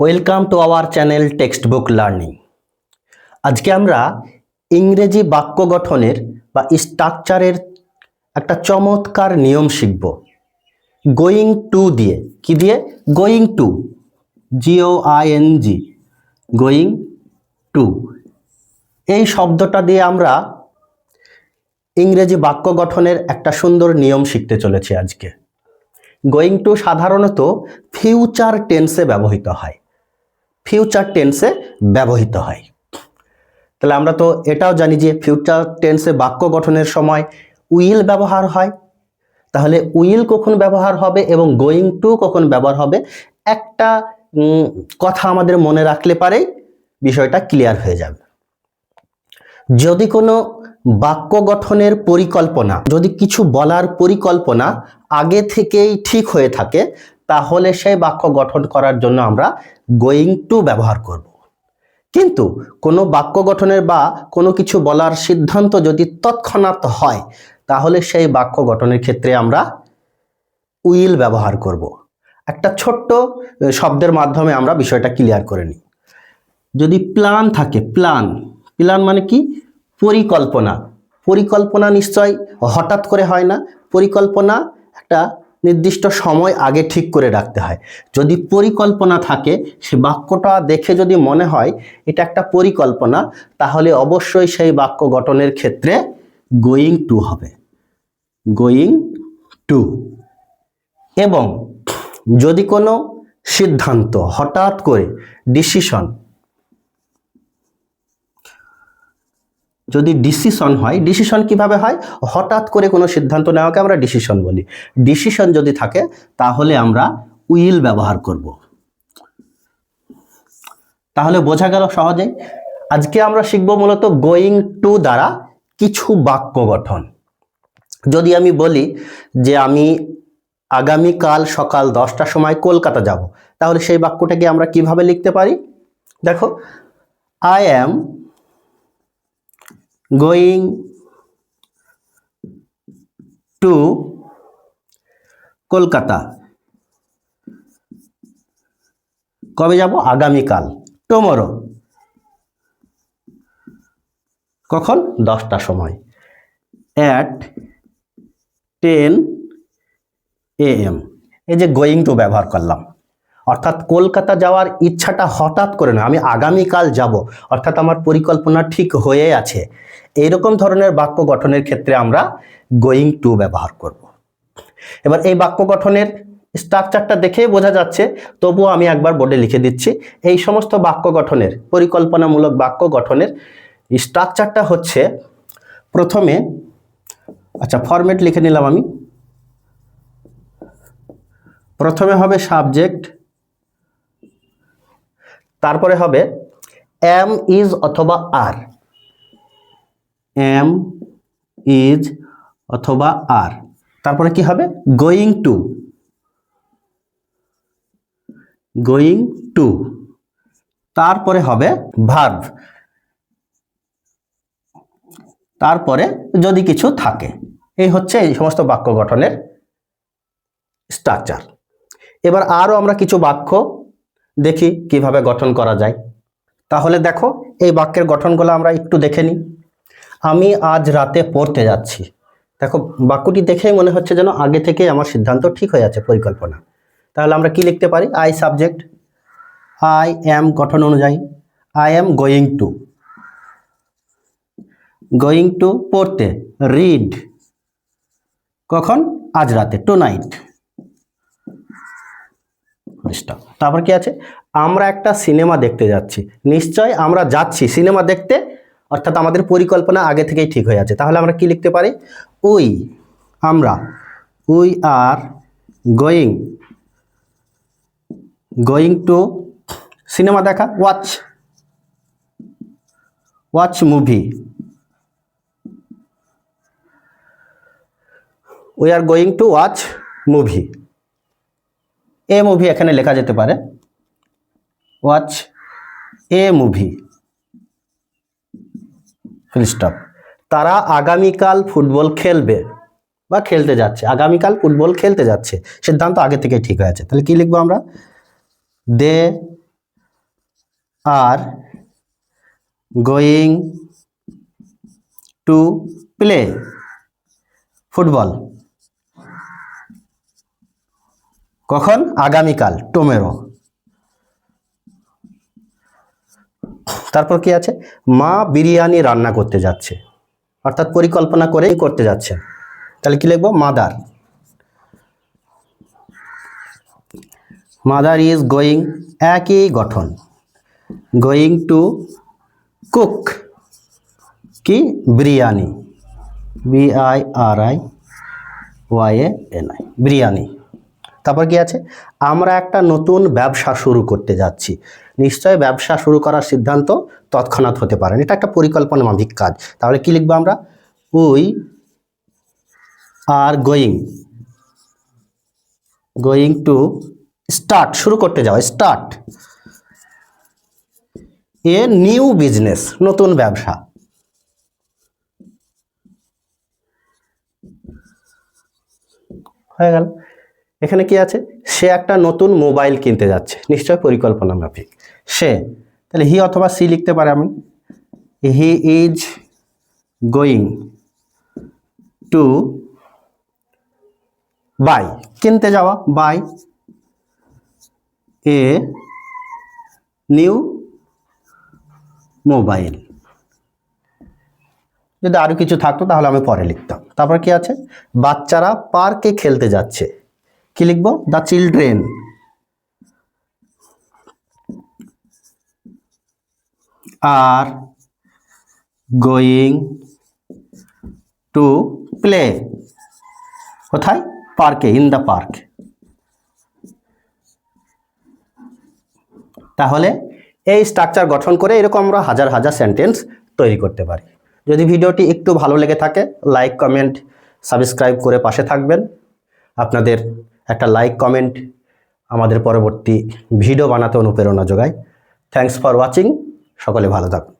Welcome to our channel textbook learning আজকে আমরা ইংরেজি বাক্য গঠনের বা স্ট্রাকচারের একটা চমৎকার নিয়ম শিখব। গোয়িং টু দিয়ে। কি দিয়ে? Going to G O I N G going to এই শব্দটা দিয়ে আমরা ইংরেজি বাক্য গঠনের একটা সুন্দর নিয়ম শিখতে চলেছি আজকে। গোয়িং টু সাধারণত ফিউচার টেন্সে ব্যবহৃত হয়। ফিউচার টেন্সে ব্যবহৃত হয়। তাহলে আমরা তো এটাও জানি যে ফিউচার টেন্সে বাক্য গঠনের সময় উইল ব্যবহার হয়। তাহলে উইল কখন ব্যবহার হবে এবং গোয়িং টু কখন ব্যবহার হবে, একটা কথা আমাদের মনে রাখলে পারেই বিষয়টা ক্লিয়ার হয়ে যাবে। যদি কোনো বাক্য গঠনের পরিকল্পনা, যদি কিছু বলার পরিকল্পনা আগে থেকেই ঠিক হয়ে থাকে তাহলে সেই বাক্য গঠন করার জন্য আমরা গোয়িং টু ব্যবহার করব। কিন্তু কোনো বাক্য গঠনের বা কোনো কিছু বলার সিদ্ধান্ত যদি তৎক্ষণাৎ হয়, তাহলে সেই বাক্য গঠনের ক্ষেত্রে আমরা উইল ব্যবহার করব। একটা ছোট্ট শব্দের মাধ্যমে আমরা বিষয়টা ক্লিয়ার করে নিই। যদি প্ল্যান থাকে, প্ল্যান প্ল্যান মানে কি? পরিকল্পনা। পরিকল্পনা নিশ্চয় হঠাৎ করে হয় না। পরিকল্পনা একটা নির্দিষ্ট সময় আগে ঠিক করে রাখতে হয়। যদি পরিকল্পনা থাকে, সে বাক্যটা দেখে যদি মনে হয় এটা একটা পরিকল্পনা, তাহলে অবশ্যই সেই বাক্য গঠনের ক্ষেত্রে গোয়িং টু হবে। গোয়িং টু এবং যদি কোনো সিদ্ধান্ত, হঠাৎ করে ডিসিশন যদি ডিসিশন হয় ডিসিশন কীভাবে হয়? হঠাৎ করে কোনো সিদ্ধান্ত নেওয়াকে আমরা ডিসিশন বলি। ডিসিশন যদি থাকে, তাহলে আমরা উইল ব্যবহার করব। তাহলে বোঝা গেল সহজে আজকে আমরা শিখব মূলত গোয়িং টু দ্বারা কিছু বাক্য গঠন। যদি আমি বলি যে আমি আগামীকাল সকাল দশটার সময় কলকাতা যাব, তাহলে সেই বাক্যটাকে আমরা কীভাবে লিখতে পারি? দেখো I am going to Kolkata কবে যাব? আগামীকাল। টুমরো কখন? দশটার সময়। অ্যাট টেন এ এম এই যে গোয়িং টু ব্যবহার করলাম। অর্থাৎ কলকাতা যাওয়ার ইচ্ছাটা হঠাৎ করে না, আমি আগামীকাল যাব, অর্থাৎ আমার পরিকল্পনা ঠিক হয়ে আছে এইরকম ধরনের বাক্য গঠনের ক্ষেত্রে আমরা গোয়িং টু ব্যবহার করব। এবার এই বাক্য গঠনের স্ট্রাকচারটা দেখেই বোঝা যাচ্ছে, তবুও আমি একবার বোর্ডে লিখে দিচ্ছি, এই সমস্ত বাক্য গঠনের, পরিকল্পনামূলক বাক্য গঠনের স্ট্রাকচারটা হচ্ছে, প্রথমে আচ্ছা ফরম্যাট লিখে নিলাম আমি, প্রথমে হবে সাবজেক্ট তারপরে হবে এম ইজ অথবা আর। এম ইজ অথবা আর। তারপরে কি হবে? গোয়িং টু গোয়িং টু তারপরে হবে ভার্ভ তারপরে যদি কিছু থাকে। এই হচ্ছে এই সমস্ত বাক্য গঠনের স্ট্রাকচার এবার আরও আমরা কিছু বাক্য দেখি কীভাবে গঠন করা যায়। তাহলে দেখো, এই বাক্যের গঠনগুলো আমরা একটু দেখে নিই। আমি আজ রাতে পড়তে যাচ্ছি। দেখো, বাক্যটি দেখেই মনে হচ্ছে যেন আগে থেকে আমার সিদ্ধান্ত ঠিক হয়ে আছে, পরিকল্পনা। তাহলে আমরা কি লিখতে পারি? আই সাবজেক্ট আই অ্যাম গঠন অনুযায়ী I am going to going to পড়তে রিড কখন? আজ রাতে টু নাইট তারপর কি আছে? আমরা একটা সিনেমা দেখতে যাচ্ছি। নিশ্চয় আমরা যাচ্ছি সিনেমা দেখতে, অর্থাৎ আমাদের পরিকল্পনা আগে থেকেই ঠিক হয়ে আছে। তাহলে আমরা কি লিখতে পারি? উই, আমরা, we are going going to cinema দেখা, watch watch movie. We are going to watch movie. A movie এখানে লেখা যেতে পারে। ওয়াচ এ মুভি স্টপ তারা আগামীকাল ফুটবল খেলবে বা খেলতে যাচ্ছে। আগামীকাল ফুটবল খেলতে যাচ্ছে। সিদ্ধান্ত আগে থেকে ঠিক হয়ে আছে। তাহলে কি লিখব আমরা? They are going to play football কখন? আগামীকাল, টোমেরো। তারপর কি আছে? মা বিরিয়ানি রান্না করতে যাচ্ছে। অর্থাৎ পরিকল্পনা করেই করতে যাচ্ছে। তাহলে কি লিখব? মাদার। মাদার ইজ গোয়িং একই গঠন। Going to cook. কি? Biryani. B I R I Y A N I. Biryani. তারপর কি আছে? আমরা একটা নতুন ব্যবসা শুরু করতে যাচ্ছি। নিশ্চয় ব্যবসা শুরু করার সিদ্ধান্ত তৎক্ষণাৎ হতে পারে। এটা একটা পরিকল্পনা মাফিক কাজ। তাহলে কি লিখব আমরা? We are going. Going to start. শুরু করতে যাও। স্টার্ট। এ নিউ বিজনেস, নতুন ব্যবসা। হয়ে গেল। এখানে কি আছে? সে একটা নতুন মোবাইল কিনতে যাচ্ছে। নিশ্চয় পরিকল্পনা মাফিক। সে, তাহলে হি অথবা সি লিখতে পারে আমি। He is going to buy. কিনতে যাওয়া, বাই। A new mobile. যদি আরও কিছু থাকতো তাহলে আমি পরে লিখতাম। তারপর কি আছে? বাচ্চারা পার্কে খেলতে যাচ্ছে। কি লিখব? The children are going to play কোথায়? পার্কে ইন দ্য পার্ক তাহলে এই স্ট্রাকচার গঠন করে এরকম আমরা হাজার হাজার সেন্টেন্স তৈরি করতে পারি। যদি ভিডিওটি একটু ভালো লেগে থাকে লাইক কমেন্ট সাবস্ক্রাইব করে পাশে থাকবেন। আপনাদের একটা লাইক কমেন্ট আমাদের পরবর্তী ভিডিও বানাতে অনুপ্রেরণা যোগায়। থ্যাংকস ফর ওয়াচিং সকলে ভালো থাকুন।